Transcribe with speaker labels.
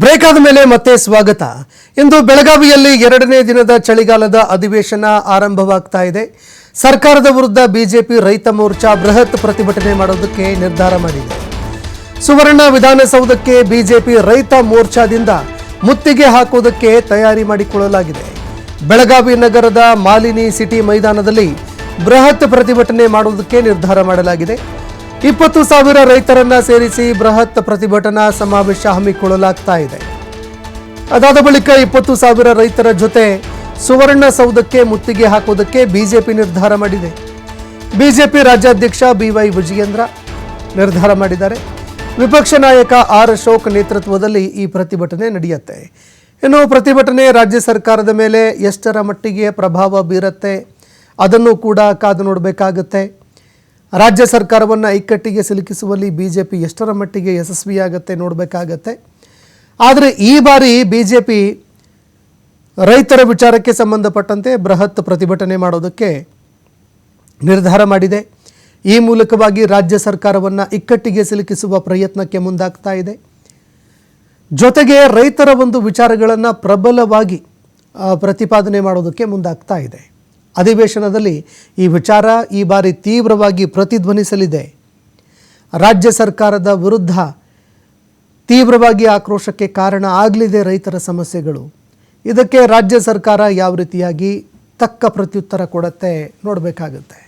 Speaker 1: Break ಆದ ಮೇಲೆ ಮತ್ತೆ ಸ್ವಾಗತ. ಇಂದು ಬೆಳಗಾವಿಯಲ್ಲಿ ಎರಡನೇ ದಿನದ ಚಳಿಗಾಲದ ಅಧಿವೇಶನ ಆರಂಭವಾಗ್ತಾ ಇದೆ. ಸರ್ಕಾರದ ವಿರುದ್ಧ ಬಿಜೆಪಿ ರೈತ ಮೋರ್ಚಾ ಬೃಹತ್ ಪ್ರತಿಭಟನೆ ಮಾಡೋದಕ್ಕೆ ನಿರ್ಧಾರ ಮಾಡಿದೆ. ಸುವರ್ಣ ವಿಧಾನಸೌಧಕ್ಕೆ ಬಿಜೆಪಿ ರೈತ ಮೋರ್ಚಾದಿಂದ ಮುತ್ತಿಗೆ ಹಾಕುವುದಕ್ಕೆ ತಯಾರಿ ಮಾಡಿಕೊಳ್ಳಲಾಗಿದೆ. ಬೆಳಗಾವಿ ನಗರದ ಮಾಲಿನಿ ಸಿಟಿ ಮೈದಾನದಲ್ಲಿ ಬೃಹತ್ ಪ್ರತಿಭಟನೆ ಮಾಡುವುದಕ್ಕೆ ನಿರ್ಧಾರ ಮಾಡಲಾಗಿದೆ. ಇಪ್ಪತ್ತು ಸಾವಿರ ರೈತರನ್ನ ಸೇರಿಸಿ ಬೃಹತ್ ಪ್ರತಿಭಟನಾ ಸಮಾವೇಶ ಹಮ್ಮಿಕೊಳ್ಳಲಾಗ್ತಾ ಇದೆ. ಅದಾದ ಬಳಿಕ ಇಪ್ಪತ್ತು ಸಾವಿರ ರೈತರ ಜೊತೆ ಸುವರ್ಣ ಸೌಧಕ್ಕೆ ಮುತ್ತಿಗೆ ಹಾಕೋದಕ್ಕೆ ಬಿಜೆಪಿ ನಿರ್ಧಾರ ಮಾಡಿದೆ. ಬಿಜೆಪಿ ರಾಜ್ಯಾಧ್ಯಕ್ಷ ಬಿವೈ ವಿಜಯೇಂದ್ರ ನಿರ್ಧಾರ ಮಾಡಿದ್ದಾರೆ. ವಿಪಕ್ಷ ನಾಯಕ ಆರ್ ಅಶೋಕ್ ನೇತೃತ್ವದಲ್ಲಿ ಈ ಪ್ರತಿಭಟನೆ ನಡೆಯುತ್ತೆ. ಇನ್ನು ಪ್ರತಿಭಟನೆ ರಾಜ್ಯ ಸರ್ಕಾರದ ಮೇಲೆ ಎಷ್ಟರ ಮಟ್ಟಿಗೆ ಪ್ರಭಾವ ಬೀರುತ್ತೆ, ಅದನ್ನು ಕೂಡ ಕಾದು ನೋಡಬೇಕಾಗುತ್ತೆ. ರಾಜ್ಯ ಸರ್ಕಾರವನ್ನು ಇಕ್ಕಟ್ಟಿಗೆ ಸಿಲುಕಿಸುವಲ್ಲಿ ಬಿ ಜೆ ಪಿ ಎಷ್ಟರ ಮಟ್ಟಿಗೆ ಯಶಸ್ವಿಯಾಗತ್ತೆ ನೋಡಬೇಕಾಗತ್ತೆ. ಆದರೆ ಈ ಬಾರಿ ಬಿ ಜೆ ಪಿ ರೈತರ ವಿಚಾರಕ್ಕೆ ಸಂಬಂಧಪಟ್ಟಂತೆ ಬೃಹತ್ ಪ್ರತಿಭಟನೆ ಮಾಡೋದಕ್ಕೆ ನಿರ್ಧಾರ ಮಾಡಿದೆ. ಈ ಮೂಲಕವಾಗಿ ರಾಜ್ಯ ಸರ್ಕಾರವನ್ನು ಇಕ್ಕಟ್ಟಿಗೆ ಸಿಲುಕಿಸುವ ಪ್ರಯತ್ನಕ್ಕೆ ಮುಂದಾಗ್ತಾ ಇದೆ. ಜೊತೆಗೆ ರೈತರ ಒಂದು ವಿಚಾರಗಳನ್ನು ಪ್ರಬಲವಾಗಿ ಪ್ರತಿಪಾದನೆ ಮಾಡೋದಕ್ಕೆ ಮುಂದಾಗ್ತಾ ಇದೆ. ಅಧಿವೇಶನದಲ್ಲಿ ಈ ವಿಚಾರ ಈ ಬಾರಿ ತೀವ್ರವಾಗಿ ಪ್ರತಿಧ್ವನಿಸಲಿದೆ. ರಾಜ್ಯ ಸರ್ಕಾರದ ವಿರುದ್ಧ ತೀವ್ರವಾಗಿ ಆಕ್ರೋಶಕ್ಕೆ ಕಾರಣ ಆಗಲಿದೆ ರೈತರ ಸಮಸ್ಯೆಗಳು. ಇದಕ್ಕೆ ರಾಜ್ಯ ಸರ್ಕಾರ ಯಾವ ರೀತಿಯಾಗಿ ತಕ್ಕ ಪ್ರತ್ಯುತ್ತರ ಕೊಡತ್ತೆ ನೋಡಬೇಕಾಗುತ್ತೆ.